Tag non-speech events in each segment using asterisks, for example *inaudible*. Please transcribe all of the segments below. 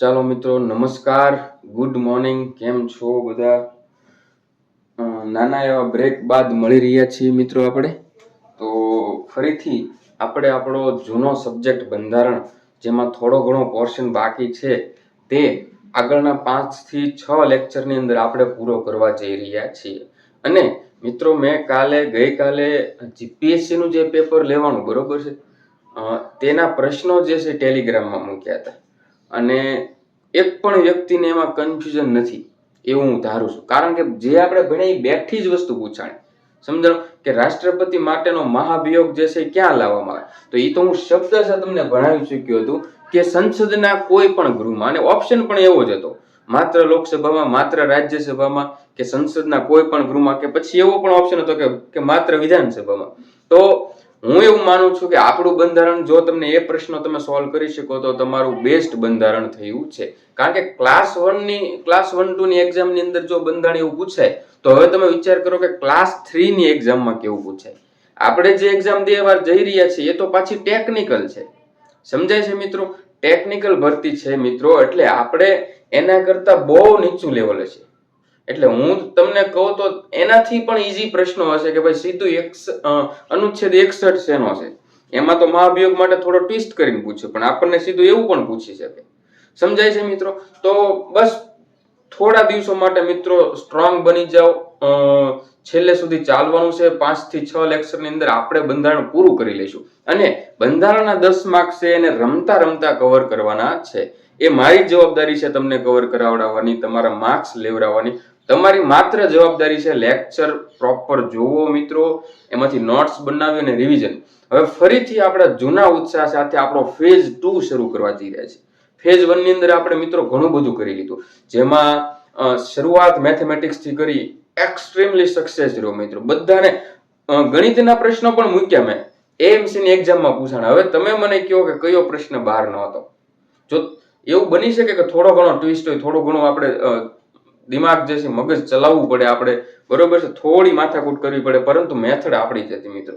ચાલો મિત્રો, નમસ્કાર. ગુડ મોર્નિંગ કેમ છો બધા? નાના એવા બ્રેક બાદ મળી રહ્યા છીએ મિત્રો આપણે. તો ફરીથી આપણે આપણો જૂનો સબ્જેક્ટ બંધારણ, જેમાં થોડો ઘણો પોર્શન બાકી છે, તે આગળના પાંચથી છ લેક્ચરની અંદર આપણે પૂરો કરવા જઈ રહ્યા છીએ. અને મિત્રો, મેં કાલે, ગઈકાલે જીપીએસસીનું જે પેપર લેવાનું, બરોબર છે? તેના પ્રશ્નો જે છે ટેલિગ્રામમાં મૂક્યા હતા. અને એક પણ વ્યક્તિને એમાં કન્ફ્યુઝન નથી, એવું હું ધારું છું. કારણ કે જે આપણે ભણ્યા એ બેઠી જ વસ્તુ પૂછાણી. સમજણ? કે રાષ્ટ્રપતિ માટેનો મહાભિયોગ જે છે ક્યાં લાવવામાં આવે? તો એ તો હું શબ્દ તમને ભણાવી ચૂક્યો હતું કે સંસદના કોઈ પણ ગૃહમાં, અને ઓપ્શન પણ એવો જ હતો. માત્ર લોકસભામાં, માત્ર રાજ્યસભામાં કે સંસદના કોઈ પણ ગૃહમાં કે પછી એવો પણ ઓપ્શન હતો કે કે માત્ર વિધાનસભામાં. તો હું એવું માનું છું કે આપણું બંધારણ, જો તમને એ પ્રશ્નો તમે સોલ્વ કરી શકો તો તમારું બેસ્ટ બંધારણ થયું છે. કારણ કે ક્લાસ વનની ક્લાસ વન ટુ ની એક્ઝામ અંદર જો બંધારણ એવું પૂછાય, તો હવે તમે વિચાર કરો કે ક્લાસ થ્રી ની એક્ઝામમાં કેવું પૂછાય. આપણે જે એક્ઝામ દેવા જઈ રહ્યા છીએ, એ તો પાછી ટેકનિકલ છે. સમજાય છે મિત્રો? ટેકનિકલ ભરતી છે મિત્રો, એટલે આપણે એના કરતા બહુ નીચું લેવલ છે. એટલે હું તમને કહું તો એનાથી પણ ઈઝી પ્રશ્નો હશે કે ભાઈ સીધું એક અનુચ્છેદ એકસઠ શેનો છે? એમાં તો મહાભિયોગ માટે થોડો ટ્વિસ્ટ કરીને પૂછ્યું, પણ આપણને સીધું એવું પણ પૂછી શકે. સમજાય છે મિત્રો? તો બસ થોડા દિવસો માટે મિત્રો સ્ટ્રોંગ બની જાઓ. છેલ્લે સુધી ચાલવાનું છે. પાંચથી છ લેક્ચરની અંદર આપણે બંધારણ પૂરું કરી લઈશું. અને બંધારણના દસ માર્ક્સ છે એને રમતા રમતા કવર કરવાના છે. એ મારી જવાબદારી છે તમને કવર કરાવડાવવાની, તમારા માર્ક્સ લેવડાવવાની. તમારી માત્ર જવાબદારી છે લેક્ચર પ્રોપર જોવો મિત્રો, એમાંથી નોટ્સ બનાવી અને રિવિઝન હવે ફરીથી આપણા જૂના ઉત્સાહ સાથે આપણો ફેઝ ટુ શરૂ કરવા જઈ રહ્યા છે ફેઝ વનની અંદર આપણે મિત્રો ઘણું બધું કરી લીધું. જેમાં શરૂઆત મેથેમેટિક્સથી કરી એક્સ્ટ્રીમલી સક્સેસ રહ્યો મિત્રો. બધાને ગણિતના પ્રશ્નો પણ મૂક્યા મેં. એએમસી ની એક્ઝામમાં પૂછાણા. હવે તમે મને કહો કે કયો પ્રશ્ન બહાર ન હતો જો એવું બની શકે કે થોડો ઘણો ટ્વિસ્ટ હોય, થોડો ઘણો આપણે દિમાગ જે છે મગજ ચલાવવું પડે, આપણે બરોબર છે, થોડી માથાકૂટ કરવી પડે, પરંતુ મેથડ આપણી જ હતી મિત્રો.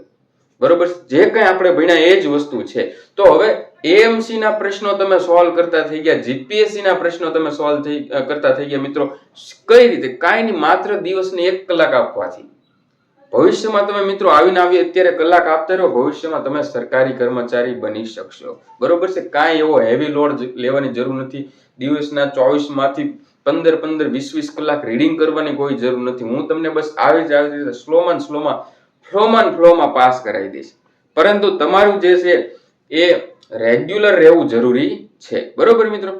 બરોબર જે કંઈ આપણે ભણ્યા એ જ વસ્તુ છે. તો હવે એએમસી ના પ્રશ્નો તમે સોલ્વ કરતા થઈ ગયા જીપીએસસી ના પ્રશ્નો તમે સોલ્વ થઈ કરતા થઈ ગયા મિત્રો. કઈ રીતે? કાંઈ નહીં માત્ર દિવસને એક કલાક આપવાથી. ભવિષ્યમાં તમે મિત્રો આવીને આવી અત્યારે કલાક આપતા રહો, ભવિષ્યમાં તમે સરકારી કર્મચારી બની શકશો. બરોબર છે? કાંઈ એવો હેવી લોડ લેવાની જરૂર નથી. દિવસના ચોવીસમાંથી પંદર પંદર વીસ વીસ કલાક રીડિંગ કરવાની કોઈ જરૂર નથી. હું તમને બસ આવી જ આવી રીતે સ્લોમાં સ્લોમાં, ફ્લોમાં ફ્લોમાં પાસ કરાવી દઈશ. પરંતુ તમારું જે છે એ રેગ્યુલર રહેવું જરૂરી છે. બરોબર મિત્રો?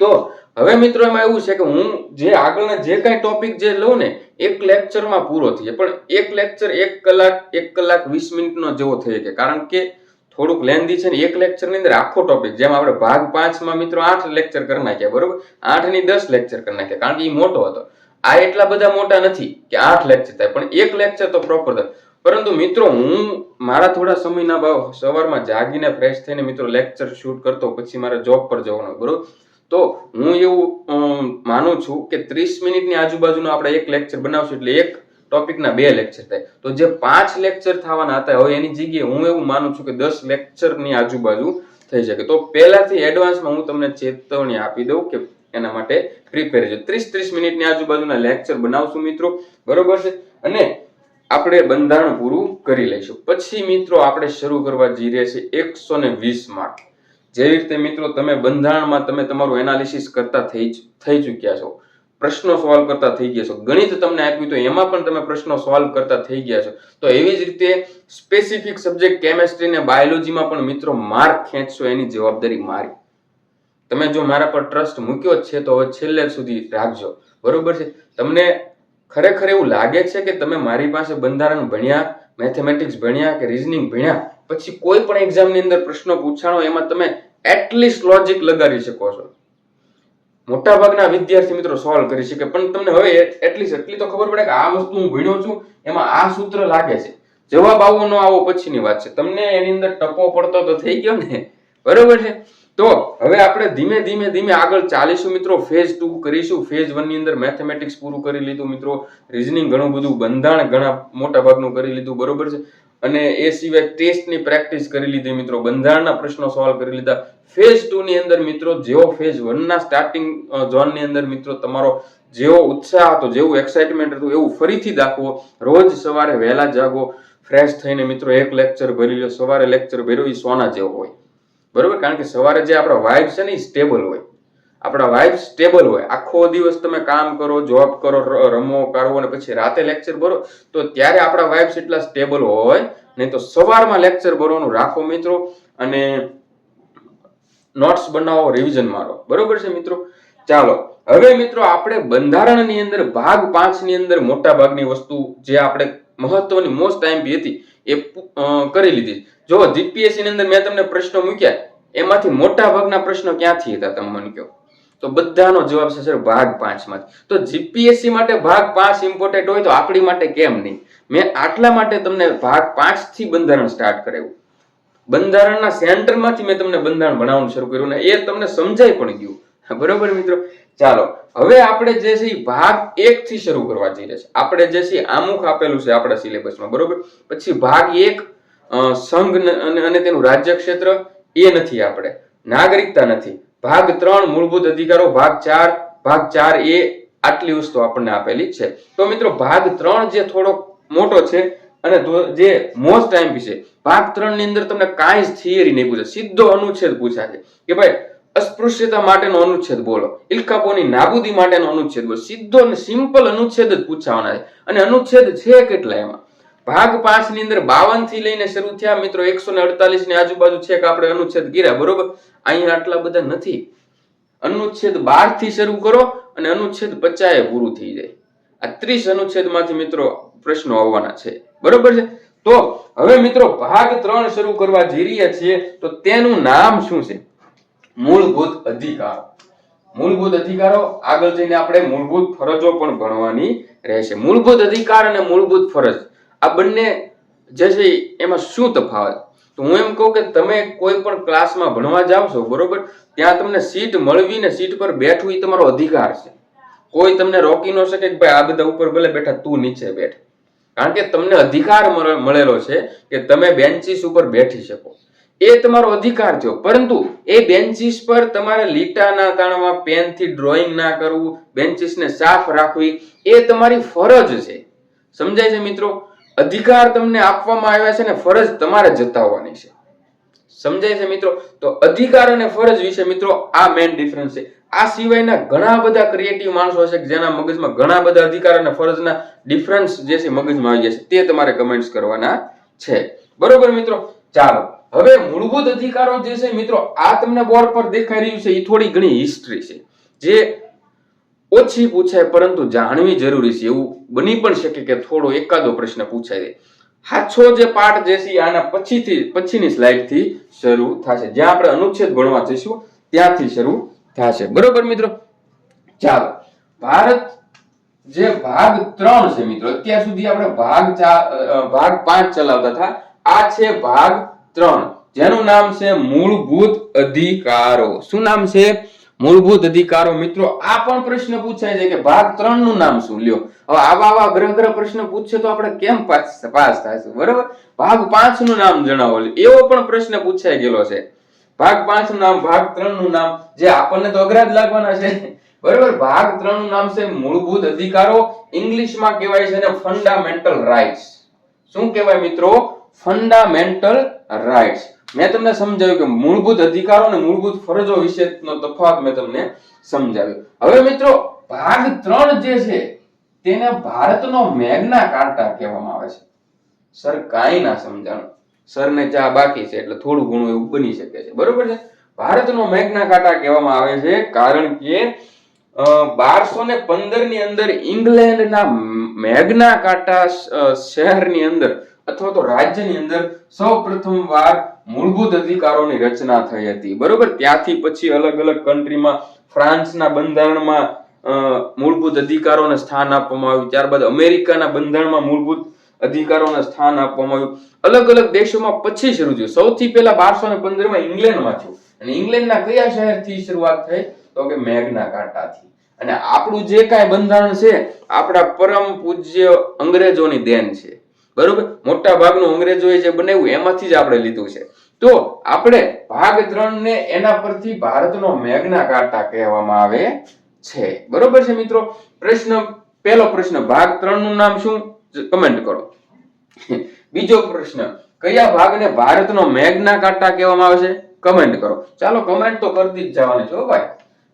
તો હવે મિત્રો, એમાં એવું છે કે હું જે આગળના જે કાંઈ ટોપિક જે લઉં ને, એક લેક્ચરમાં પૂરો થઈ પણ એક લેક્ચર એક કલાક એક કલાક વીસ મિનિટનો જેવો થઈ શકે. કારણ કે થોડુંક લેન્ધી છે ને, એક લેક્ચરની અંદર આખો ટોપિક જેમ આપણે ભાગ પાંચમાં મિત્રો આઠ લેક્ચર કરી નાખ્યા, બરોબર? આઠની દસ લેક્ચર કરી નાખ્યા. કારણ કે એ મોટો હતો. આ એટલા બધા મોટા નથી કે આઠ લેક્ચર થાય, પણ એક લેક્ચર તો પ્રોપર થાય. પરંતુ મિત્રો, હું મારા થોડા સમયના ભાવ સવારમાં જાગીને ફ્રેશ થઈને મિત્રો લેક્ચર શૂટ કરતો, પછી મારે જોબ પર જવાનું, બરોબર? તો હું એવું માનું છું કે ત્રીસ મિનિટની આજુબાજુનો આપણે એક લેક્ચર બનાવશું એટલે એક ટોપિકના બે લેક્ચર થાય. તો જે પાંચ લેક્ચર થવાના હતા હવે એની જગ્યાએ હું એવું માનું છું કે દસ લેક્ચરની આજુબાજુ થઈ શકે. તો પહેલાથી એડવાન્સમાં હું તમને ચેતવણી આપી દઉં કે એના માટે પ્રિપેર છે. ત્રીસ ત્રીસ મિનિટની આજુબાજુના લેક્ચર બનાવશું મિત્રો. બરોબર છે? અને આપણે બંધારણ પૂરું કરી લઈશું. પછી મિત્રો આપણે શરૂ કરવા જઈ રહ્યા છીએ એકસો ને વીસ માર્ક જેવી રીતે મિત્રો તમે બંધારણમાં તમે તમારું એનાલિસિસ કરતા થઈ થઈ ચૂક્યા છો, પ્રશ્નો સોલ્વ કરતા થઈ ગયા છો, ગણિત તમને આપ્યું તો એમાં પણ તમે પ્રશ્નો સોલ્વ કરતા થઈ ગયા છો. તો એવી જ રીતે સ્પેસિફિક સબ્જેક્ટ કેમેસ્ટ્રી ને બાયોલોજીમાં પણ મિત્રો માર્ક ખેંચશો, એની જવાબદારી મારી. તમે જો મારા પર ટ્રસ્ટ મૂક્યો છે તો હવે છેલ્લે સુધી રાખજો. બરોબર છે? તમને ખરેખર એવું લાગે છે કે તમે મારી પાસે બંધારણ ભણ્યા મેથેમેટિક્સ ભણ્યા કે રીઝનિંગ ભણ્યા? પછી કોઈ પણ એક્ઝામની અંદર પ્રશ્નો પૂછાણો, એમાં તમે એટલીસ્ટ લોજિક લગાડી શકો છો. મોટા ભાગના વિદ્યાર્થી મિત્રો સોલ્વ કરી શકે, પણ તમને હવે એટલીસ્ટ એટલી તો ખબર પડે કે આ વસ્તુ હું ભણ્યો છું, એમાં આ સૂત્ર લાગે છે. જવાબ આવો ન આવો પછીની વાત છે. તમને એની અંદર ટપો પડતો તો થઈ ગયો ને? બરોબર છે? તો હવે આપણે ધીમે ધીમે ધીમે આગળ ચાલીશું મિત્રો. ફેઝ ટુ કરીશું. ફેઝ વનની અંદર મેથેમેટિક્સ પૂરું કરી લીધું મિત્રો. રિઝનિંગ ઘણું બધું બંધાણ ઘણા મોટા ભાગનું કરી લીધું. બરોબર છે? અને એ સિવાય ટેસ્ટની પ્રેક્ટિસ કરી લીધી મિત્રો, બંધારણના પ્રશ્નો સોલ્વ કરી લીધા. ફેઝ ટુ ની અંદર મિત્રો, જેવો ફેઝ વનના સ્ટાર્ટિંગ ઝોનની અંદર મિત્રો તમારો જેવો ઉત્સાહ હતો, જેવું એક્સાઇટમેન્ટ હતું, એવું ફરીથી દાખવો. રોજ સવારે વહેલા જાગો ફ્રેશ થઈને મિત્રો એક લેક્ચર ભરી લો. સવારે લેક્ચર ભર્યો એ સોના જેવો હોય. બરોબર? કારણ કે સવારે જે આપણા વાઇબ છે ને એ સ્ટેબલ હોય. આપણા વાઇફ સ્ટેબલ હોય. આખો દિવસ તમે કામ કરો જોબ કરો રમો કરો અને પછી રાતે લેક્ચર ભરો, તો ત્યારે આપણા વાઇબ્સ એટલા સ્ટેબલ હોય. નહીં તો સવારમાં લેક્ચર ભરવાનું રાખો મિત્રો અને નોટ્સ બનાવો રિવિઝન મારો. બરોબર છે મિત્રો? ચાલો. હવે મિત્રો આપણે બંધારણની અંદર, ભાગ પાંચની અંદર મોટા ભાગની વસ્તુ જે આપણે મહત્વની મોસ્ટ આઈએમપી હતી, એ કરી લીધી. જો જીપીએસસી ની અંદર મેં તમને પ્રશ્નો મૂક્યા, એમાંથી મોટા ભાગના પ્રશ્નો ક્યાંથી હતા, તમે મને કહો. તો બધાનો જવાબ છે સર ભાગ પાંચમાંથી તો જીપીએસસી માટે ભાગ પાંચ ઇમ્પોર્ટન્ટ હોય તો આપણી માટે કેમ નહીં? મેં આટલા માટે તમને ભાગ પાંચથી બંધારણ સ્ટાર્ટ કરાવ્યું. બંધારણના સેન્ટરમાંથી મેં તમને બંધારણ ભણાવવાનું શરૂ કર્યું ને એ તમને સમજાઈ પણ ગયું. બરોબર મિત્રો? ચાલો, હવે આપણે જે છે ભાગ એક થી શરૂ કરવા જઈ રહ્યા છે. આપણે જે છે આમુખ આપેલું છે આપણા સિલેબસમાં, બરોબર? પછી ભાગ એક સંઘ અને તેનું રાજ્ય ક્ષેત્ર એ નથી આપણે. નાગરિકતા નથી. ભાગ ત્રણ મૂળભૂત અધિકારો, ભાગ ચાર ભાગ ચાર એ આટલી વસ્તુ આપણને આપેલી છે. તો મિત્રો, ભાગ ત્રણ જે થોડો મોટો છે અને જે મોસ્ટ ટાઈમ છે, ભાગ ત્રણની અંદર તમને કાંઈ જ થિયરી નહીં પૂછે, સીધો અનુચ્છેદ પૂછાશે કે ભાઈ, અસ્પૃશ્યતા માટેનો અનુચ્છેદ બોલો, ઇલકાપોની નાબૂદી માટેનો અનુચ્છેદ બોલો, સીધો અને સિમ્પલ અનુચ્છેદ જ પૂછાવાના છે. અને અનુચ્છેદ છે કેટલા એમાં? ભાગ પાંચની અંદર બાવનથી લઈને શરૂ થયા. મિત્રો, એકસો ને અડતાલીસની આજુબાજુ છે કે આપણે અનુચ્છેદ ગીર્યા બરોબર? અહીંયા આટલા બધા નથી. અનુચ્છેદ બારથી શરૂ કરો અને અનુચ્છેદ પચાએ પૂરું થઈ જાય. આ ત્રીસ અનુચ્છેદમાંથી મિત્રો પ્રશ્નો આવવાના છે. બરોબર છે? તો હવે મિત્રો, ભાગ ત્રણ શરૂ કરવા જઈ રહ્યા છીએ. તો તેનું નામ શું છે? મૂળભૂત અધિકાર. મૂળભૂત અધિકારો? આગળ જઈને આપણે મૂળભૂત ફરજો પણ ભણવાની રહેશે. મૂળભૂત અધિકાર અને મૂળભૂત ફરજ. આ બંને જે છે એમાં શું તફાવત? તો હું એમ કહું કે તમે કોઈ પણ ક્લાસમાં ભણવા જાઓ છો, બરોબર? ત્યાં તમને સીટ મળવી ને સીટ પર બેઠવું એ તમારો અધિકાર છે. કોઈ તમને રોકી ન શકે કે ભાઈ આ બધા ઉપર ભલે બેઠા, તું નીચે બેઠ. કારણ કે તમને અધિકાર મળે- મળેલો છે કે તમે બેન્ચીસ ઉપર બેઠી શકો. એ તમારો અધિકાર થયો. પરંતુ એ બેન્ચીસ પર તમારે લીટા ના તાણવા, પેનથી ડ્રોઈંગ ના કરવું, બેન્ચીસને સાફ રાખવી, એ તમારી ફરજ છે. સમજાય છે મિત્રો? અધિકાર તમને આપવામાં આવ્યા છે ને ફરજ તમારે જતાવવાની છે. સમજાય છે મિત્રો? તો અધિકાર અને ફરજ વિશે મિત્રો આ મેઇન ડિફરન્સ છે. આ સિવાયના ઘણા બધા ક્રિએટિવ માણસો હશે કે જેના મગજમાં ઘણા બધા અધિકાર અને ફરજના ડિફરન્સ જે છે મગજમાં આવી જશે. તે તમારે કમેન્ટ્સ કરવાના છે. બરોબર મિત્રો? ચાલો. હવે મૂળભૂત અધિકારો જે છે મિત્રો આ તમને બોર્ડ પર દેખાઈ રહ્યું છે. એ થોડી ઘણી હિસ્ટ્રી છે. જે ઓછી પૂછાય પરંતુ જાણવી જરૂરી છે. એવું બની પણ શકે કે થોડો એકાદો પ્રશ્ન પૂછાય દે હાછો જે પાઠ જે છે આના પછીથી, પછીની સ્લાઇડથી શરૂ થશે. જ્યાં આપણે અનુચ્છેદ ભણવા જઈશું, ત્યાંથી શરૂ થશે. બરોબર મિત્રો? ચાલો. ભારત જે ભાગ ત્રણ છે મિત્રો, અત્યાર સુધી આપણે ભાગ ભાગ પાંચ ચલાવતા હતા. આ છે ભાગ ત્રણ. જેનું નામ છે મૂળભૂત અધિકારો. શું નામ છે? મૂળભૂત અધિકારો મિત્રો, આ પણ પ્રશ્ન પૂછાય છે કે ભાગ ત્રણનું નામ શું? લ્યો. હવે આવા આવા ગ્રહ ગ્રહ પ્રશ્ન પૂછશે તો આપણે કેમ પાસ થશું બરોબર? ભાગ પાંચનું નામ જણાવો એવો પણ પ્રશ્ન પૂછાઈ ગયેલો છે. ભાગ પાંચનું નામ, ભાગ ત્રણનું નામ, જે આપણને તો અઘરા જ લાગવાના છે. બરોબર? ભાગ ત્રણનું નામ છે મૂળભૂત અધિકારો. ઇંગ્લિશમાં કહેવાય છે ફંડામેન્ટલ રાઇટ્સ શું કહેવાય મિત્રો? ફંડામેન્ટલ રાઇટ્સ મેં તમને સમજાવ્યું કે મૂળભૂત અધિકારો અને મૂળભૂત ફરજો વિશેનો તફાવત મેં તમને સમજાવ્યો. હવે મિત્રો, ભાગ ત્રણ જે છે, તેને ભારતનો મેગ્ના કાર્ટા કહેવામાં આવે છે. સર, કાંઈ ના સમજાણું. સરને ચા બાકી છે, એટલે થોડું ઘણું એવું બની શકે છે. બરોબર છે? ભારતનો મેઘના કાંટા કહેવામાં આવે છે કારણ કે બારસો ને પંદરની અંદર ઇંગ્લેન્ડના મેઘના કાંટા શહેરની અંદર અથવા તો રાજ્યની અંદર સૌ પ્રથમ વાર મૂળભૂત અધિકારોની રચના થઈ હતી. બરોબર? ત્યાંથી પછી અલગ અલગ કન્ટ્રીમાં ફ્રાન્સના બંધારણમાં મૂળભૂત અધિકારોને સ્થાન આપવામાં આવ્યું. ત્યારબાદ અમેરિકાના બંધારણમાં મૂળભૂત અધિકારોને સ્થાન આપવામાં આવ્યું. અલગ અલગ દેશોમાં પછી શરૂ થયું. સૌથી પહેલા બારસો ને પંદરમાં ઇંગ્લેન્ડમાં થયું. અને ઇંગ્લેન્ડના કયા શહેરથી શરૂઆત થઈ? તો કે મેઘના કાંટાથી. અને આપણું જે કાંઈ બંધારણ છે, આપણા પરમ પૂજ્ય અંગ્રેજોની દેન છે. બરોબર? મોટા ભાગનું અંગ્રેજોએ જે બનાવ્યું, એમાંથી જ આપણે લીધું છે. તો આપણે ભાગ ત્રણ ને એના પરથી ભારતનો મેઘના કાંટા કહેવામાં આવે છે. બરોબર છે મિત્રો? પ્રશ્ન, પહેલો પ્રશ્ન, ભાગ ત્રણનું નામ શું? કમેન્ટ કરો. બીજો પ્રશ્ન, કયા ભાગને ભારતનો મેઘના કાંટા કહેવામાં આવે છે? કમેન્ટ કરો. ચાલો કમેન્ટ તો કરતી જ જવાની છો ભાઈ.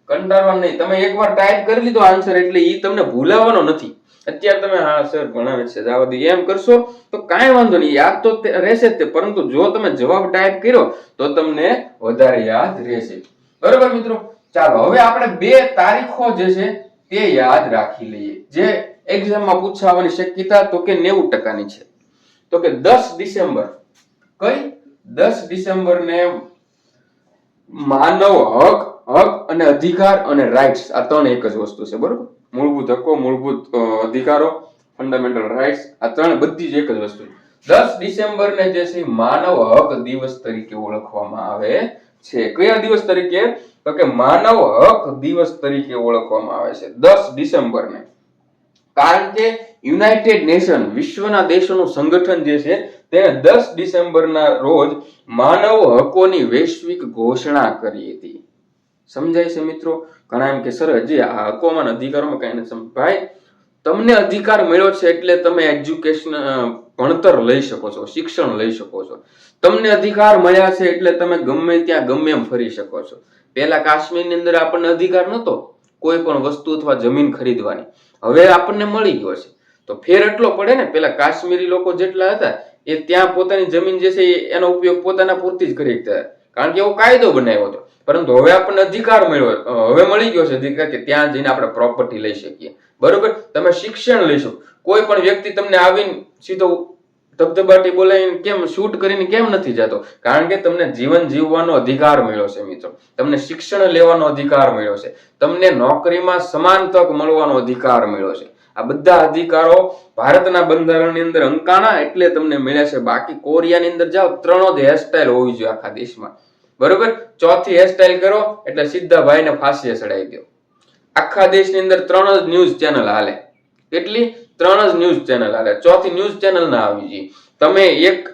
કંટાળવાનું નહીં. તમે એકવાર ટાઈપ કરી લીધો આન્સર એટલે એ તમને ભૂલાવાનો નથી. અત્યારે તમે હા સર ભણાવે છે. જવા દે એમ કરશો તો કાંઈ વાંધો નહીં. યાદ તો તે રહેશે જ તે. પરંતુ જો તમે જવાબ ટાઈપ કર્યો, તો તમને વધારે યાદ રહેશે. બરોબર મિત્રો? ચાલો, હવે આપણે બે તારીખો જે છે, તે યાદ રાખી લઈએ. જે એક્ઝામમાં પૂછાવાની શક્યતા તો કે નેવું ટકાની છે. તો કે દસ ડિસેમ્બર. કઈ? દસ ડિસેમ્બર ને માનવ હક હક અને અધિકાર અને રાઇટ્સ આ ત્રણ એક જ વસ્તુ છે. બરોબર? મૂળભૂત હકો મૂળભૂત અધિકારો ફંડામેન્ટલ રાઇટ્સ આ ત્રણ બધી જ એક જ વસ્તુ. દસ ડિસેમ્બર ને જે છે માનવ હક દિવસ તરીકે ઓળખવામાં આવે છે. કયા દિવસ તરીકે? તો કે માનવ હક દિવસ તરીકે ઓળખવામાં આવે છે. દસ ડિસેમ્બર ને કારણ કે યુનાઇટેડ નેશન, વિશ્વના દેશોનું સંગઠન જે છે તેને દસ ડિસેમ્બરના રોજ માનવ હકોની વૈશ્વિક ઘોષણા કરી હતી. સમજાય છે મિત્રો? ઘણા એમ કે સર, હજી આ હકોમાં અધિકારમાં કઈ નથી ભાઈ, તમને અધિકાર મળ્યો છે એટલે તમે એજ્યુકેશન ભણતર લઈ શકો છો, શિક્ષણ લઈ શકો છો. તમને અધિકાર મળ્યા છે એટલે તમે ગમે ત્યાં ગમે એમ ફરી શકો છો. પહેલા કાશ્મીરની અંદર આપણને અધિકાર નહોતો. કોઈ પણ વસ્તુ અથવા જમીન ખરીદવાની. હવે આપણને મળી ગયો છે. તો ફેર એટલો પડે ને, પેલા કાશ્મીરી લોકો જેટલા હતા, એ ત્યાં પોતાની જમીન જે છે એનો ઉપયોગ પોતાના પૂરતી જ કરી હતા. કારણ કે એવો કાયદો બનાવ્યો હતો. પરંતુ હવે આપણને અધિકાર મળ્યો હવે મળી ગયો છે અધિકાર કે ત્યાં જઈને આપણે પ્રોપર્ટી લઈ શકીએ. બરોબર? તમે શિક્ષણ લઈ શકો કોઈ પણ વ્યક્તિ તમને આવીને સીધો ધબધબાટી બોલાવીને કેમ શૂટ કરીને કેમ નથી જતો? કારણ કે તમને જીવન જીવવાનો અધિકાર મળ્યો છે મિત્રો. તમને શિક્ષણ લેવાનો અધિકાર મળ્યો છે. તમને નોકરીમાં સમાન તક મળવાનો અધિકાર મળ્યો છે. આ બધા અધિકારો ભારતના બંધારણની અંદર અંકાણા એટલે તમને મળ્યા છે. બાકી કોરિયાની અંદર જાઓ, ત્રણો જ હેરસ્ટાઇલ હોવી જોઈએ આખા દેશમાં. બરોબર? ચોથી હેરસ્ટાઇલ કરો, એટલે સીધા ભાઈને ફાંસીએ ચડાવી દો. આખા દેશની અંદર ત્રણ જ ન્યૂઝ ચેનલ હાલે. કેટલી? ત્રણ જ ન્યૂઝ ચેનલ હાલે. ચોથી ન્યૂઝ ચેનલ ના આવી જોઈએ તમે એક,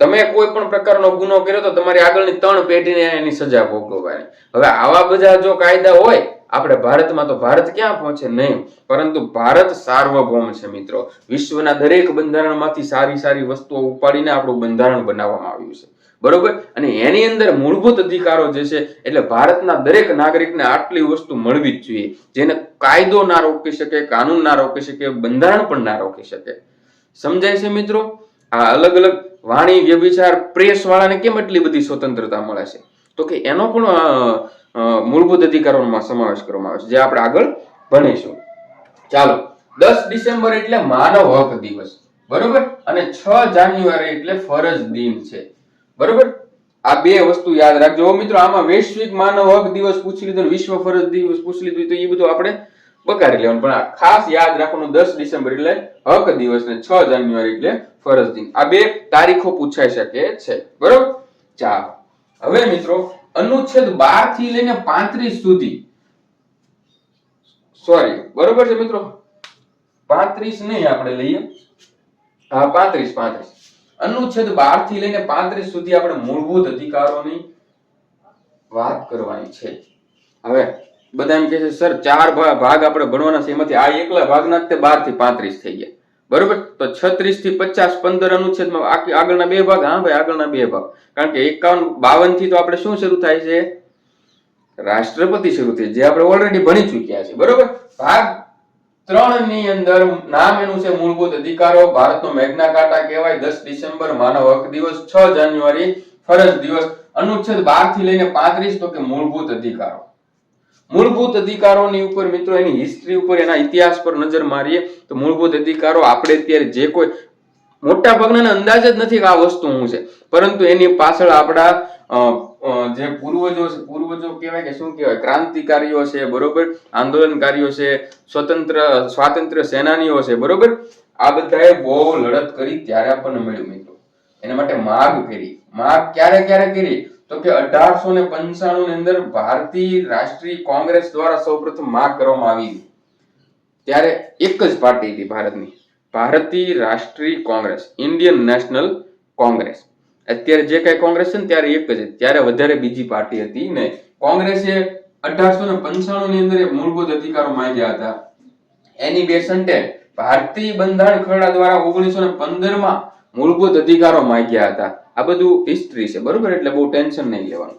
તમે કોઈ પણ પ્રકારનો ગુનો કર્યો તો તમારી આગળની ત્રણ પેઢીને એની સજા ભોગવવાની. હવે આવા બધા જો કાયદા હોય, આપણે ભારતમાં તો ભારત ક્યાં પહોંચે? નહીં. પરંતુ ભારત સાર્વભૌમ છે મિત્રો. વિશ્વના દરેક બંધારણમાંથી સારી સારી વસ્તુઓ ઉપાડીને આપણું બંધારણ બનાવવામાં આવ્યું છે. બરોબર? અને એની અંદર મૂળભૂત અધિકારો જે છે, એટલે ભારતના દરેક નાગરિકને આટલી વસ્તુ મળવી જ જોઈએ. જેને કાયદો ના રોકી શકે, કાનૂન ના રોકી શકે, બંધારણ પણ ના રોકી શકે. સમજાય છે મિત્રો? આ અલગ અલગ વાણી વ્યભિચાર પ્રેસ વાળાને કેમ એટલી બધી સ્વતંત્રતા મળે છે? તો કે એનો પણ મૂળભૂત અધિકારોમાં સમાવેશ કરવામાં આવે છે, જે આપણે આગળ ભણીશું. ચાલો, દસ ડિસેમ્બર એટલે માનવ હક દિવસ, બરોબર? અને છ જાન્યુઆરી એટલે ફરજ દિન છે. બરોબર? આ બે વસ્તુ યાદ રાખજો. મિત્રો, આમાં વૈશ્વિક માનવ હક દિવસ પૂછી લીધો વિશ્વ ફરજ દિવસ પૂછી લીધું તો એ બધું આપણે બકારી લેવાનું. પણ ખાસ યાદ રાખવાનું દસ ડિસેમ્બર એટલે હક દિવસ ને છ જાન્યુઆરી એટલે ફરજ દિન. આ બે તારીખો પૂછાઈ શકે છે. બરોબર? ચાલો. હવે મિત્રો, અનુચ્છેદ બારથી લઈને પાંત્રીસ સુધી. સોરી, બરોબર છે મિત્રો? પાંત્રીસ નહીં આપણે લઈએ. હા, પાંત્રીસ પાંત્રીસ. અનુચ્છેદ બારથી લઈને પાંત્રીસ સુધી આપણે મૂળભૂત અધિકારોની વાત કરવાની છે. હવે બધા એમ કે છે, સર, ચાર ભાગ આપણે ભણવાના છે. એમાંથી આ એકલા ભાગના તે બારથી પાંત્રીસ થઈ ગયા. બરોબર? તો છત્રીસથી પચાસ, પંદર અનુચ્છેદમાં આગળના બે ભાગ? હા ભાઈ, આગળના બે ભાગ. કારણ કે એકાવન બાવનથી તો આપણે શું શરૂ થાય છે? રાષ્ટ્રપતિ શરૂ થઈ જે આપણે ઓલરેડી ભણી ચૂક્યા છે. બરોબર? ભાગ ત્રણ અંદર નામ એનું છે મૂળભૂત અધિકારો. ભારતનો મેઘના કાટા કહેવાય. દસ ડિસેમ્બર માનવ હક દિવસ. છ જાન્યુઆરી ફરજ દિવસ. અનુચ્છેદ બારથી લઈને પાંત્રીસ તો કે મૂળભૂત અધિકારો. મૂળભૂત અધિકારોની ઉપર મિત્રો એની હિસ્ટ્રી ઉપર એના ઇતિહાસ પર નજર મારીએ તો મૂળભૂત અધિકારો આપણે અત્યારે જે કોઈ મોટા ભાગના અંદાજ જ નથી કે આ વસ્તુ શું છે. પરંતુ એની પાછળ આપણા જે પૂર્વજો છે, પૂર્વજો કહેવાય કે શું કહેવાય? ક્રાંતિકારીઓ છે, બરોબર? આંદોલનકારીઓ છે, સ્વતંત્ર સ્વાતંત્ર્ય સેનાનીઓ છે, બરોબર? આ બધાએ બહુ લડત કરી ત્યારે આપણને મળ્યું મિત્રો. એના માટે માગ કરી. માગ ક્યારે ક્યારે કરી? તો કે અઢારસો ને પંચાણું ની અંદર ભારતીય રાષ્ટ્રીય કોંગ્રેસ દ્વારા સૌપ્રથમ માગ કરવામાં આવી. ત્યારે એક જ પાર્ટી હતી ભારતની. ભારતીય રાષ્ટ્રીય કોંગ્રેસ ઇન્ડિયન નેશનલ કોંગ્રેસ. અત્યારે જે કઈ કોંગ્રેસ છે ને ત્યારે એક જ. ત્યારે વધારે બીજી પાર્ટી હતી નહીં. કોંગ્રેસે અઢારસો ને પંચાણું ની અંદર મૂળભૂત અધિકારો માંગ્યા હતા. એની બેસન્ટે ભારતીય બંધારણ ખરડા દ્વારા ઓગણીસો ને પંદરમાં મૂળભૂત અધિકારો માંગ્યા હતા. આ બધું હિસ્ટ્રી છે, બરોબર? એટલે બહુ ટેન્શન નહીં લેવાનું.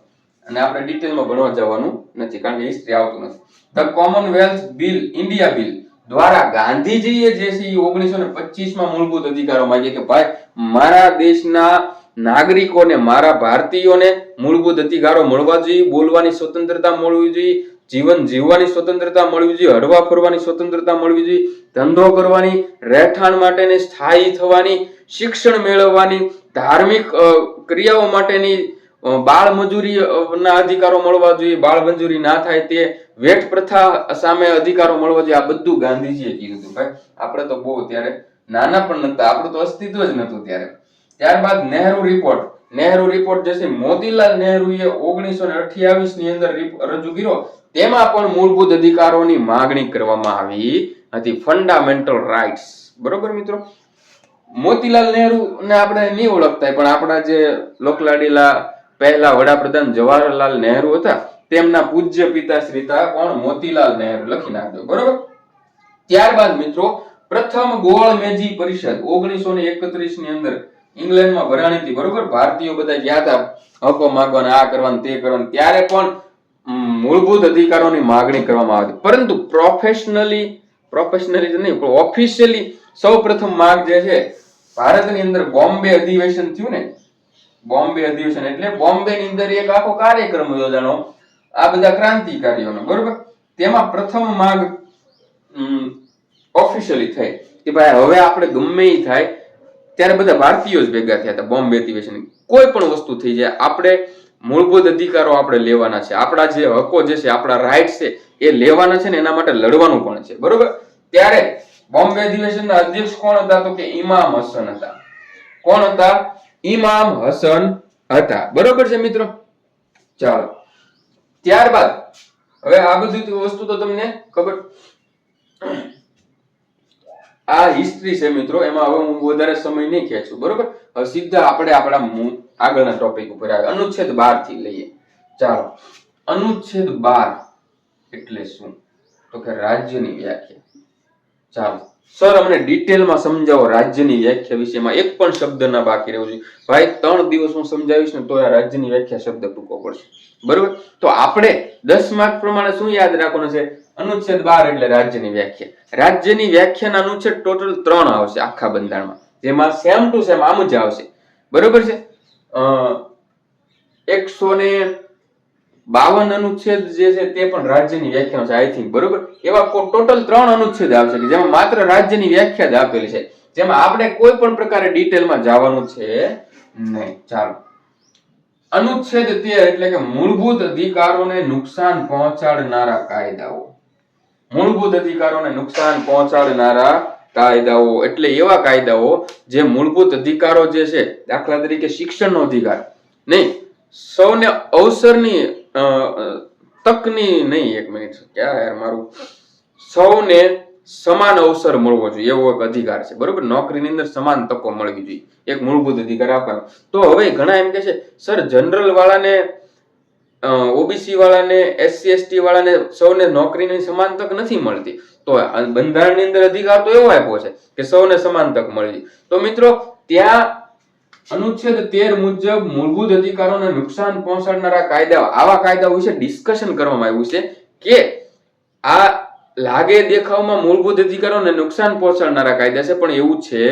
અને આપણે ડિટેલમાં ભણવા જવાનું નથી, કારણ કે હિસ્ટ્રી આવતું નથી. The commonwealth bill India bill દ્વારા ગાંધીજીએ જે છે એ ઓગણીસો ને પચીસમાં મૂળભૂત અધિકારો માંગ્યા કે ભાઈ, મારા દેશના નાગરિકોને, મારા ભારતીયોને મૂળભૂત અધિકારો મળવા જોઈએ, બોલવાની સ્વતંત્રતા મળવી જોઈએ, જીવન જીવવાની સ્વતંત્રતા મળવી જોઈએ, હરવા ફરવાની સ્વતંત્રતા મળવી જોઈએ, ધંધો કરવાની, રહેઠાણ માટેની, સ્થાયી થવાની, શિક્ષણ મેળવવાની, ધાર્મિક ક્રિયાઓ માટેની બાળ મજૂરી ના અધિકારો મળવા જોઈએ, બાળ મંજૂરી ના થાય તે વેઠ પ્રથા સામે અધિકારો મળવા જોઈએ. આ બધું ગાંધીજીએ કીધું હતું ભાઈ. આપણે તો બહુ ત્યારે નાના પણ નતા આપણું તો અસ્તિત્વ જ નતું ત્યારે. ત્યારબાદ નહેરુ રિપોર્ટ નહેરુ રિપોર્ટ જે છે, મોતીલાલ નહેરુએ ઓગણીસો ને અઠ્યાવીસની અંદર રજૂ કર્યો. તેમાં પણ મૂળભૂત અધિકારોની માગણી કરવામાં આવી હતી. ફંડામેન્ટલ રાઇટ્સ બરોબર મિત્રો? મોતીલાલ નહેરુ ને આપણે નહીં ઓળખતા, પણ આપણા જે લોકલાડીલા પહેલા વડાપ્રધાન જવાહરલાલ નહેરુ હતા, તેમના પૂજ્ય પિતા શ્રીતા કોણ? મોતીલાલ નહેરુ, લખી નાખજો, બરોબર? ત્યારબાદ મિત્રો, પ્રથમ ગોળ મેજી પરિષદ, ઓગણીસો ને એકત્રીસની અંદર ઇંગ્લેન્ડમાં ભરાણી હતી, બરોબર? ભારતીયો બધા ગયા હતા, હકો માંગવાના, આ કરવાનું, તે કરવાનું, ત્યારે પણ મૂળભૂત અધિકારોની માગણી કરવામાં આવી પરંતુ પ્રોફેશનલી પ્રોફેશનલી નહીં, પણ ઓફિશિયલી સૌ પ્રથમ માંગ જે છે, ભારતની અંદર બોમ્બે અધિવેશન થયું ને બોમ્બે અધિવેશન એટલે બોમ્બે ની અંદર એક આખો કાર્યક્રમ યોજાનો આ બધા ક્રાંતિકારીઓનો, બરોબર? તેમાં પ્રથમ માંગ ઓફિશિયલી થઈ કે ભાઈ હવે આપણે ગમે થાય. ત્યારે બધા ભારતીયો જ ભેગા થયા હતા બોમ્બે અધિવેશન. કોઈ પણ વસ્તુ થઈ જાય, આપણે મૂળભૂત અધિકારો આપણે લેવાના છે. આપણા જે હકો જે છે, આપણા રાઇટ છે, એ લેવાના છે ને એના માટે લડવાનું પણ છે, બરોબર? ત્યારે બોમ્બે અધિવેશનના અધ્યક્ષ કોણ હતા તો કે ઇમામ હસન હતા. કોણ હતા? ઇમામ હસન હતા. બરોબર છે મિત્રો? ચાલો. ત્યારબાદ, હવે આ બધી વસ્તુ તો તમને ખબર. આ હિસ્ટ્રી છે મિત્રો, એમાં હવે હું વધારે સમય નહીં ખેંચું, બરોબર? હવે સીધા આપણે આપણા આગળના ટોપિક ઉપર આવે અનુચ્છેદ બારથી લઈએ. ચાલો. અનુચ્છેદ બાર એટલે શું? તો કે રાજ્યની વ્યાખ્યા. ચાલો. સર અમને ડિટેલમાં સમજાવો રાજ્યની વ્યાખ્યા વિશેમાં. એક પણ શબ્દ ના બાકી રહેવું જોઈએ. ભાઈ ત્રણ દિવસ હું સમજાવીશ ને તો આ રાજ્યની વ્યાખ્યા શબ્દ ટૂંકો પડશે. બરોબર? તો આપણે દસ માર્ક પ્રમાણે શું યાદ રાખવાનું છે? અનુચ્છેદ બાર એટલે રાજ્યની વ્યાખ્યા. રાજ્યની વ્યાખ્યાના અનુચ્છેદ ટોટલ ત્રણ આવશે આખા બંધારણમાં. જેમાં સેમ ટુ સેમ આમ જ આવશે. બરોબર છે? અ, એકસો ને બાવન અનુચ્છેદ જે છે તે પણ રાજ્યની વ્યાખ્યા છે આઈ થિંક બરોબર? એવા ટોટલ ત્રણ અનુચ્છેદ આવશે કે જેમાં માત્ર રાજ્યની વ્યાખ્યા જ આપેલી છે. જેમાં આપણે કોઈ પણ પ્રકારે ડિટેલમાં જવાનું છે નહીં. ચાલો. અનુચ્છેદ તેર એટલે કે મૂળભૂત અધિકારોને નુકસાન પહોંચાડનારા કાયદાઓ. મૂળભૂત અધિકારોને નુકસાન પહોંચાડનારા કાયદાઓ. એટલે એવા કાયદાઓ જે મૂળભૂત અધિકારો જે છે, દાખલા તરીકે શિક્ષણનો અધિકાર. નહીં. સૌને અવસરની તકની નહીં એક મિનિટ ક્યાં યાર મારું? સૌને સમાન અવસર મળવો જોઈએ, એવો એક અધિકાર છે. બરોબર? નોકરીની અંદર સમાન તકો મળવી જોઈએ. એક મૂળભૂત અધિકાર આપવાનો. તો હવે ઘણા એમ કે છે સર જનરલ વાળાને ઓબીસી વાળાને એસસી એસટી વાળાને સૌને નોકરીની સમાન તક નથી મળતી. તો બંધારણની અંદર અધિકાર તો એવો આપ્યો છે કે સૌને સમાન તક મળી તો મિત્રો, ત્યાં અનુચ્છેદ તેર મુજબ મૂળભૂત અધિકારોને નુકસાન પહોંચાડનારા કાયદા આવા કાયદા વિશે ડિસ્કશન કરવામાં આવ્યું છે કે આ લાગે દેખાવમાં મૂળભૂત અધિકારોને નુકસાન પહોંચાડનારા કાયદા છે, પણ એવું છે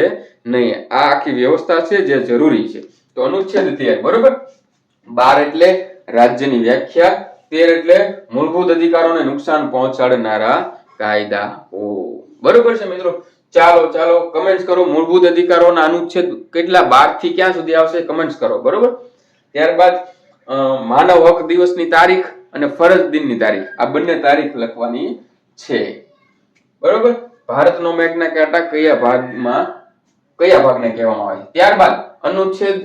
નહીં. આ આખી વ્યવસ્થા છે જે જરૂરી છે. તો અનુચ્છેદ તેર, બરોબર? બાર એટલે રાજ્યની વ્યાખ્યા, તેર એટલે મૂળભૂત અધિકારોને નુકસાન પહોંચાડનારા કાયદાઓ. બરોબર છે મિત્રો? ચાલો ચાલો કમેન્ટ્સ કરો. મૂળભૂત અધિકારોના અનુચ્છેદ કેટલા? બારથી ક્યાં સુધી આવશે? કમેન્ટ્સ કરો, બરોબર? ત્યારબાદ માનવ હક દિવસની તારીખ અને ફરજ દિનની તારીખ. આ બંને તારીખ લખવાની છે. બરોબર? ભારતનો મેગ્ના કાંટા કયા ભાગમાં, કયા ભાગને કહેવામાં આવે? છે ત્યારબાદ, અનુચ્છેદ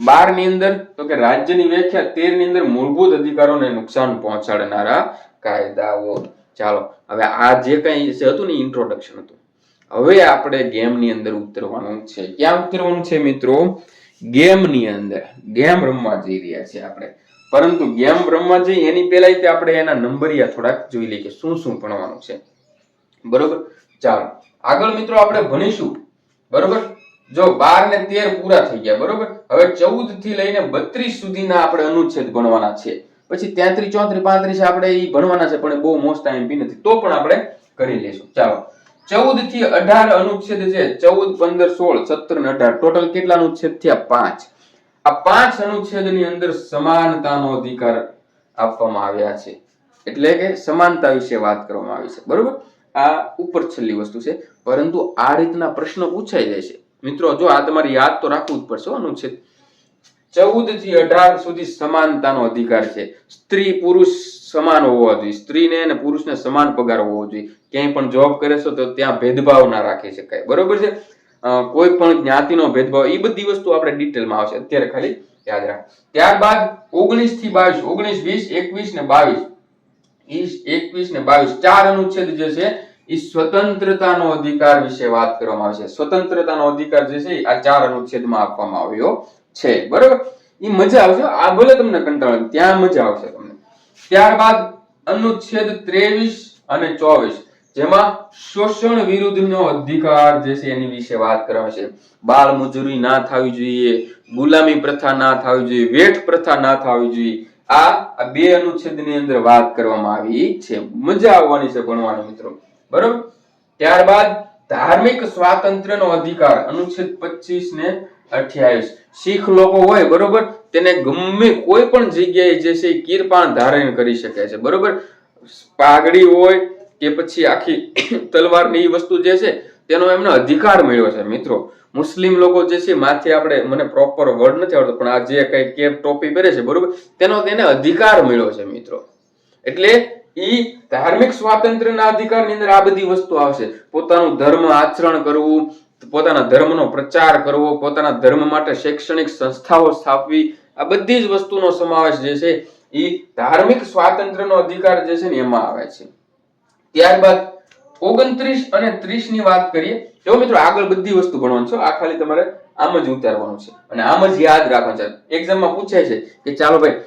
બારની અંદર, તો કે રાજ્યની વ્યાખ્યા તેરની અંદર મૂળભૂત અધિકારોને નુકસાન પહોંચાડનારા કાયદાઓ. ચાલો, હવે આ જે કઈ હતું ને ઇન્ટ્રોડક્શન હતું હવે આપણે ગેમની અંદર ઉતરવાનું છે. ક્યાં ઉતરવાનું છે મિત્રો? ગેમની અંદર. ગેમ રમવા જઈ રહ્યા છે આપણે. પરંતુ ગેમ રમવા જઈએ એની પહેલા આપણે એના નંબરિયા થોડાક જોઈ લઈએ કે શું શું ભણવાનું છે. બરોબર? ચાલો. આગળ મિત્રો આપણે ભણીશું. બરોબર? જો બાર ને તેર પૂરા થઈ ગયા, બરોબર? હવે ચૌદથી લઈને બત્રીસ સુધીના આપણે અનુચ્છેદ ભણવાના છે. પછી તેત્રીસ ચોત્રી, પાંત્રીસ આપણે એ ભણવાના છે, પણ બહુ મોસ્ટ ટાઈમ નથી. તો પણ આપણે કરી લઈશું. ચાલો. ચૌદથી અઢાર અનુચ્છેદ છે. ચૌદ, પંદર, સોળ, સત્તર ને અઢાર. ટોટલ કેટલા અનુચ્છેદ થયા? પાંચ. આ પાંચ અનુચ્છેદની અંદર સમાનતાનો અધિકાર આપવામાં આવ્યા છે. એટલે કે સમાનતા વિશે વાત કરવામાં આવી છે. બરોબર? આ ઉપર છેલ્લી વસ્તુ છે. પરંતુ આ રીતના પ્રશ્નો પૂછાઈ જાય છે. મિત્રો, જો આ તમારે યાદ તો રાખવું જ પડશે અનુચ્છેદ. ચૌદથી અઢાર સુધી સમાનતાનો અધિકાર છે. સ્ત્રી પુરુષ સમાન હોવા જોઈએ. સ્ત્રીને અને પુરુષને સમાન પગાર હોવો જોઈએ. ક્યાંય પણ જોબ કરે છે તો ત્યાં ભેદભાવ ના રાખી શકાય. બરોબર છે? કોઈ પણ જ્ઞાતિનો ભેદભાવ એ બધી વસ્તુ આપણે ડિટેલમાં આવશે. અત્યારે ખાલી યાદ રાખ. ત્યારબાદ ઓગણીસથી બાવીસ, ઓગણીસ, વીસ, એકવીસ ને બાવીસ. વીસ એકવીસ ને બાવીસ. ચાર અનુચ્છેદ જે છે એ સ્વતંત્રતાનો અધિકાર વિશે વાત કરવામાં આવે છે. સ્વતંત્રતાનો અધિકાર જે છે આ ચાર અનુચ્છેદમાં આપવામાં આવ્યો. છે. બરોબર? એ મજા આવશે. આ ભલે તમને કંટાળો ત્યાં મજા આવશે તમને. ત્યારબાદ અનુચ્છેદ ત્રેવીસ અને ચોવીસ, જેમાં શોષણ વિરુદ્ધનો અધિકાર જે છે એની વિશે વાત કરવામાં છે. બાળ મજૂરી ના થવી જોઈએ, ગુલામી પ્રથા ના થવી જોઈએ વેઠ પ્રથા ના થવી જોઈએ. આ બે અનુચ્છેદની અંદર વાત કરવામાં આવી છે. મજા આવવાની છે ભણવાની મિત્રો. બરોબર? ત્યારબાદ ધાર્મિક સ્વાતંત્ર્યનો અધિકાર, અનુચ્છેદ 25 ને 28 શીખ લોકો હોય, બરોબર? તેને ગમે કોઈ પણ જગ્યાએ જે છે કિરપાણ ધારણ કરી શકે છે, બરોબર? પાઘડી હોય કે પછી આખી *coughs* તલવારની ઈ વસ્તુ જે છે, તેનો એમને અધિકાર મળ્યો છે, મિત્રો. મુસ્લિમ લોકો જે છે માથે આપણે મને પ્રોપર વર્ડ નથી આવડતો, પણ આ જે કઈ કેપ ટોપી પહેરે છે, બરોબર? તેનો તેને અધિકાર મળ્યો છે, મિત્રો. એટલે ઈ ધાર્મિક સ્વાતંત્ર્યના અધિકારની અંદર આ બધી વસ્તુ આવશે. પોતાનું ધર્મ આચરણ કરવું પોતાના ધર્મનો પ્રચાર કરવો, પોતાના ધર્મ માટે શૈક્ષણિક સંસ્થાઓ સ્થાપવી, આ બધી જ વસ્તુનો સમાવેશ જે છે એ ધાર્મિક સ્વાતંત્ર્યનો અધિકાર જે છે ને એમાં આવે છે. ત્યારબાદ ઓગણત્રીસ અને ત્રીસની વાત કરીએ જો મિત્રો આગળ બધી વસ્તુ ભણવાનું છે, આ ખાલી તમારે આમ જ ઉતારવાનું છે. અને આમ જ યાદ રાખવાનું છે. એક્ઝામમાં પૂછે છે કે ચાલો ભાઈ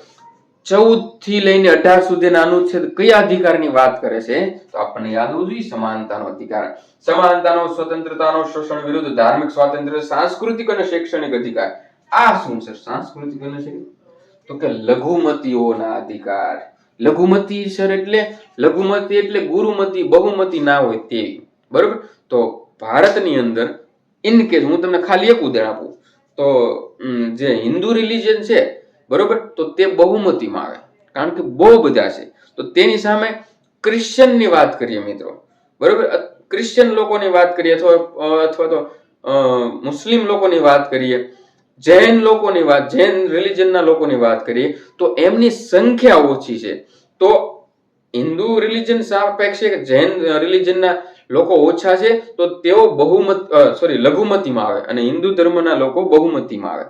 ચૌદથી લઈને અઢાર સુધીના અનુચ્છેદ કયા અધિકારની વાત કરે છે? તો આપણને યાદ હોવું જોઈએ, સમાનતાનો અધિકાર. સમાનતાનો, સ્વતંત્રતાનો, શોષણ વિરુદ્ધ ધાર્મિક સ્વાતંત્ર્ય સાંસ્કૃતિક અને શૈક્ષણિક અધિકાર. આ શું છે? સાંસ્કૃતિક અને શૈક્ષણિક? તો કે લઘુમતીઓના અધિકાર. લઘુમતી સર એટલે, લઘુમતી એટલે ગુરુમતી, બહુમતી ના હોય તેવી. બરોબર? તો ભારતની અંદર ઇન કેસ હું તમને ખાલી એક ઉદાહરણ આપું. તો જે હિન્દુ રિલિજન છે બરોબર? તો તે બહુમતીમાં આવે. કારણ કે બહુ બધા છે. તો તેની સામે ક્રિશ્ચનની વાત કરીએ મિત્રો. બરોબર? ક્રિશ્ચિયન લોકોની વાત કરીએ અથવા અથવા તો મુસ્લિમ લોકોની વાત કરીએ, જૈન લોકોની વાત, જૈન રિલિજનના લોકોની વાત કરીએ, તો એમની સંખ્યા ઓછી છે. તો હિન્દુ રિલિજન સાપેક્ષે જૈન રિલિજનના લોકો ઓછા છે, તો તેઓ બહુમત સોરી, લઘુમતીમાં આવે અને હિન્દુ ધર્મના લોકો બહુમતીમાં આવે.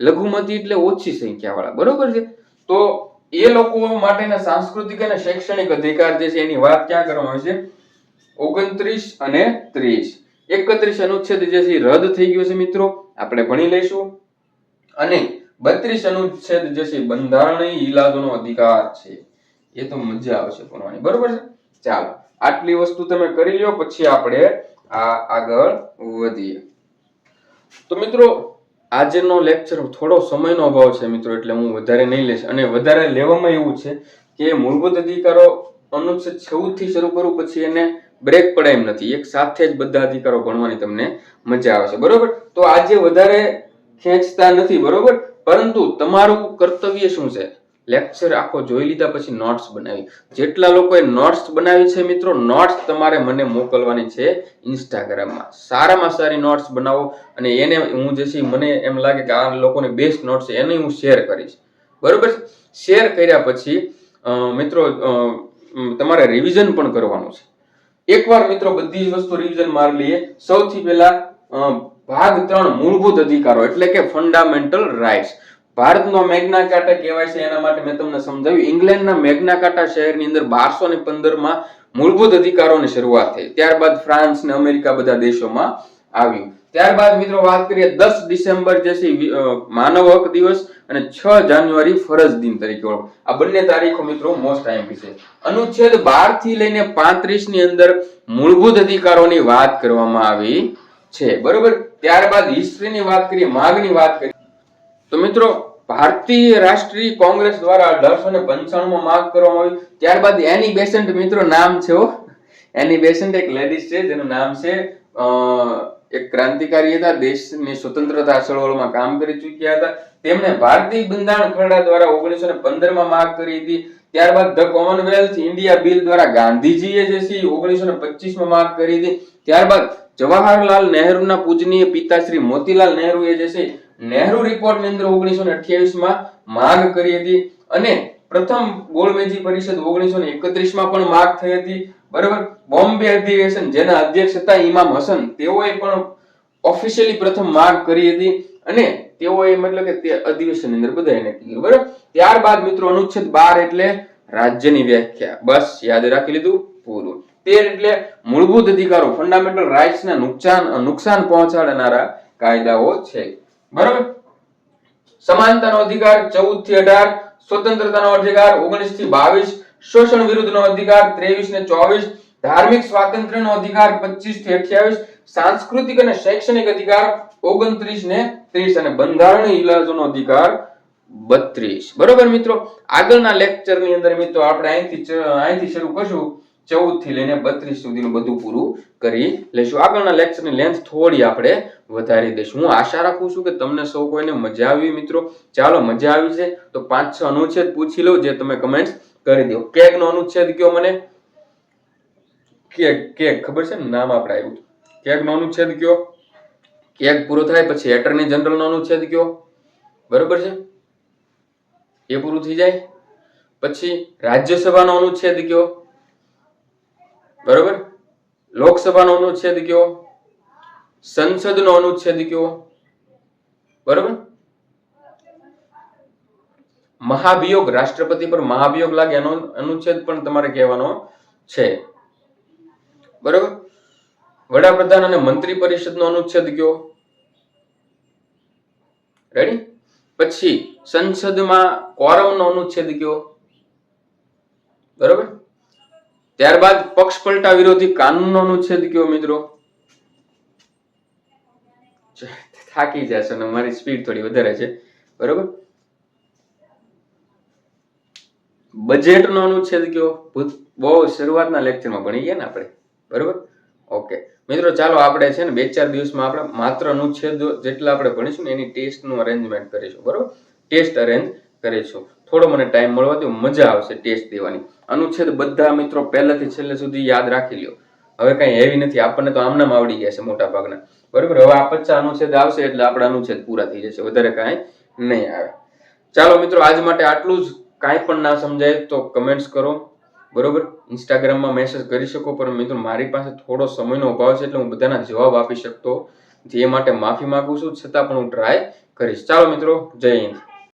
લઘુમતી એટલે ઓછી સંખ્યા વાળા બરોબર છે? તો એ લોકો માટેના સાંસ્કૃતિક અને શૈક્ષણિક અધિકાર જે છે એની વાત ક્યાં કરવામાં છે ઓગણત્રીસ અને ત્રીસ. એકત્રીસ અનુચ્છેદ જે છે રદ થઈ ગયો છે મિત્રો, આપણે ભણી લઈશું. અને બત્રીસ અનુચ્છેદ જે છે બંધારણીય ઈલાજોનો અધિકાર છે. એ તો મજા આવશે ભણવાની, બરોબર છે? ચાલો, આટલી વસ્તુ તમે કરી લ્યો, પછી આપણે આ આગળ વધીએ. તો મિત્રો આજનો લેક્ચર થોડો સમયનો અભાવ છે મિત્રો, એટલે હું વધારે નહીં લઈશ. અને વધારે લેવામાં એવું છે કે મૂળભૂત અધિકારો અનુચ્છેદ ચૌદથી શરૂ કરું પછી એને બ્રેક પડે એમ નથી. એક સાથે જ બધા અધિકારો ભણવાની તમને મજા આવે છે. બરોબર? તો આજે વધારે ખેંચતા નથી, બરોબર? પરંતુ તમારું કર્તવ્ય શું છે? લેક્ચર આખો જોઈ લીધા પછી નોટ્સ બનાવી. જેટલા લોકોએ નોટ્સ બનાવી છે મિત્રો નોટ્સ તમારે મને મોકલવાની છે ઇન્સ્ટાગ્રામમાં સારામાં સારી નોટ્સ બનાવો અને એને હું જે છે મને એમ લાગે કે આ લોકોની બેસ્ટ નોટ્સ છે, એને હું શેર કરીશ. બરોબર શેર કર્યા પછી મિત્રો તમારે રિવિઝન પણ કરવાનું છે. એકવાર મિત્રો બધી જ વસ્તુ રિવિઝન મારી લઈએ. સૌથી પહેલા ભાગ ત્રણ મૂળભૂત અધિકારો એટલે કે ફંડામેન્ટલ રાઇટ્સ ભારતનો મેઘના કાર્ટા કહેવાય છે, એના માટે મેં તમને સમજાવ્યું. ઇંગ્લેન્ડના મેઘના કાર્ટા શહેરની અંદર બારસો ને પંદરમાં મૂળભૂત અધિકારોની શરૂઆત થઈ. ત્યારબાદ ફ્રાન્સ ને અમેરિકા બધા દેશોમાં આવ્યું. ત્યારબાદ મિત્રો વાત કરીએ દસ ડિસેમ્બર જે છે માનવ હક દિવસ અને છ જાન્યુઆરી ફરજ દિન તરીકે આ બંને તારીખો મિત્રો મોસ્ટ આઈમ્પી છે. અનુચ્છેદ બારથી લઈને પાંત્રીસની અંદર મૂળભૂત અધિકારોની વાત કરવામાં આવી છે. બરોબર? ત્યારબાદ હિસ્ટ્રીની વાત કરીએ, માગની વાત કરીએ. તો મિત્રો, ભારતીય રાષ્ટ્રીય કોંગ્રેસ દ્વારા અઢારસો ને પંચાણું માં માગ કરવામાં આવી. ત્યારબાદ એની બેસન્ટ મિત્રો નામ છે એની બેસન્ટ એક લેડીઝ છે, જેનું નામ છે એક ક્રાંતિકારી હતા, દેશની સ્વતંત્રતા ચળવળમાં કામ કરી ચૂક્યા હતા. તેમણે ભારતીય બંધારણ ખરડા દ્વારા ઓગણીસો ને પંદરમાં માગ કરી હતી. ત્યારબાદ ધ કોમનવેલ્થ ઇન્ડિયા બિલ દ્વારા ગાંધીજીએ જે છે ઓગણીસો ને પચીસમાં માગ કરી હતી. ત્યારબાદ જવાહરલાલ નહેરુના પૂજનીય પિતા શ્રી મોતીલાલ નહેરુએ જે છે નહેરુ રિપોર્ટની અંદર ઓગણીસો ને અઠ્યાવીસમાં માગ કરી હતી અને પ્રથમ ગોળમેજી પરિષદ ઓગણીસો ને એકત્રીસમાં પણ માગ થઈ હતી. બરાબર? બોમ્બે અધિવેશન, જેના અધ્યક્ષ હતા ઇમામ હસન, તેઓએ પણ ઓફિશિયલી પ્રથમ માગ કરી હતી અને તેઓએ મતલબ કે તે અધિવેશન અંદર બધાને કીધું બરાબર? ત્યારબાદ મિત્રો અનુચ્છેદ બાર એટલે રાજ્યની વ્યાખ્યા. બસ, યાદ રાખી લીધું પૂરું. તેર એટલે મૂળભૂત અધિકારો ફંડામેન્ટલ રાઇટ્સ ના નુકસાન નુકસાન પહોંચાડનારા કાયદાઓ છે. બરાબર? સમાનતાનો અધિકાર ચૌદથી અઢાર, સ્વતંત્રતાનો અધિકાર ઓગણીસથી બાવીસ, શોષણ વિરુદ્ધનો અધિકાર ત્રેવીસ ને ચોવીસ, ધાર્મિક સ્વાતંત્ર્યનો અધિકાર પચીસથી અઠ્યાવીસ, સાંસ્કૃતિક અને શૈક્ષણિક અધિકાર ઓગણત્રીસ ને ત્રીસ અને બંધારણીય ઇલાજોનો અધિકાર બત્રીસ. બરોબર મિત્રો? આગળના લેક્ચરની અંદર મિત્રો આપણે અહીંથી અહીંથી શરૂ કરશું. ચૌદથી લઈને બત્રીસ સુધીનું બધું પૂરું કરી લઈશું. આગળના લેક્ચરની લેન્થ થોડી આપણે વધારી દઈશું. હું આશા રાખું છું કે તમને સૌ કોઈને મજા આવી મિત્રો. ચાલો, મજા આવી છે? તો પાંચ છ અનુચ્છેદ પૂછી લો, જે તમે કમેન્ટ કરી દો. કેગ નો અનુચ્છેદ કયો મને? કેક કેક, ખબર છે નામ આપણે આવ્યું કેક નો અનુચ્છેદ કયો? કેક પૂરો થાય પછી એટર્ની જનરલ નો અનુચ્છેદ કયો? બરોબર છે? એ પૂરું થઈ જાય? પછી રાજ્યસભાનો અનુચ્છેદ કયો? બરોબર? લોકસભાનો અનુચ્છેદ કયો? સંસદનો અનુચ્છેદ કયો? બરોબર? મહાભિયોગ, રાષ્ટ્રપતિ પર મહાભિયોગ લાગે એનો અનુચ્છેદ પણ તમારે કહેવાનો છે. બરોબર? વડાપ્રધાન અને મંત્રી પરિષદનો અનુચ્છેદ કયો? રેડી પછી સંસદમાં કોરમનો અનુચ્છેદ કયો? બરોબર? ત્યારબાદ પક્ષ પલટા વિરોધી કાનૂનનો અનુચ્છેદ કયો મિત્રો? થાકી જશો ને મારી સ્પીડ થોડી વધારે છે. બરોબર? બજેટનો અનુચ્છેદ કયો? બહુ શરૂઆતના લેક્ચરમાં ભણી ગયા ને આપણે. બરોબર? ઓકે. મિત્રો, ચાલો આપણે છે ને બે ચાર દિવસમાં આપણે માત્ર અનુચ્છેદ જેટલા આપણે ભણીશું ને એની ટેસ્ટનું અરેન્જમેન્ટ કરીશું. બરોબર? ટેસ્ટ અરેન્જ કરીશું. થોડો મને ટાઈમ મળવા દો મજા આવશે ટેસ્ટ દેવાની. અનુચ્છેદ બધા મિત્રો પહેલાથી છેલ્લે સુધી યાદ રાખી લ્યો. હવે કઈ હેવી નથી, આપણને તો આમનામ આવડી ગયા છે મોટા ભાગના બરોબર, હવે આ પચ્ચા અનુચ્છેદ આવશે એટલે આપણા અનુચ્છેદ પૂરા થઈ જશે, વધારે કાંઈ નહીં આવે. ચાલો મિત્રો, આજ માટે આટલું જ. કાંઈ પણ ના સમજાય તો કમેન્ટ્સ કરો. બરોબર ઇન્સ્ટાગ્રામમાં મેસેજ કરી શકો, પણ મિત્રો, મારી પાસે થોડો સમયનો અભાવ છે એટલે હું બધાના જવાબ આપી શકતો. જે માટે માફી માંગુ છું, છતાં પણ હું ટ્રાય કરીશ. ચાલો મિત્રો, જય હિન્દ.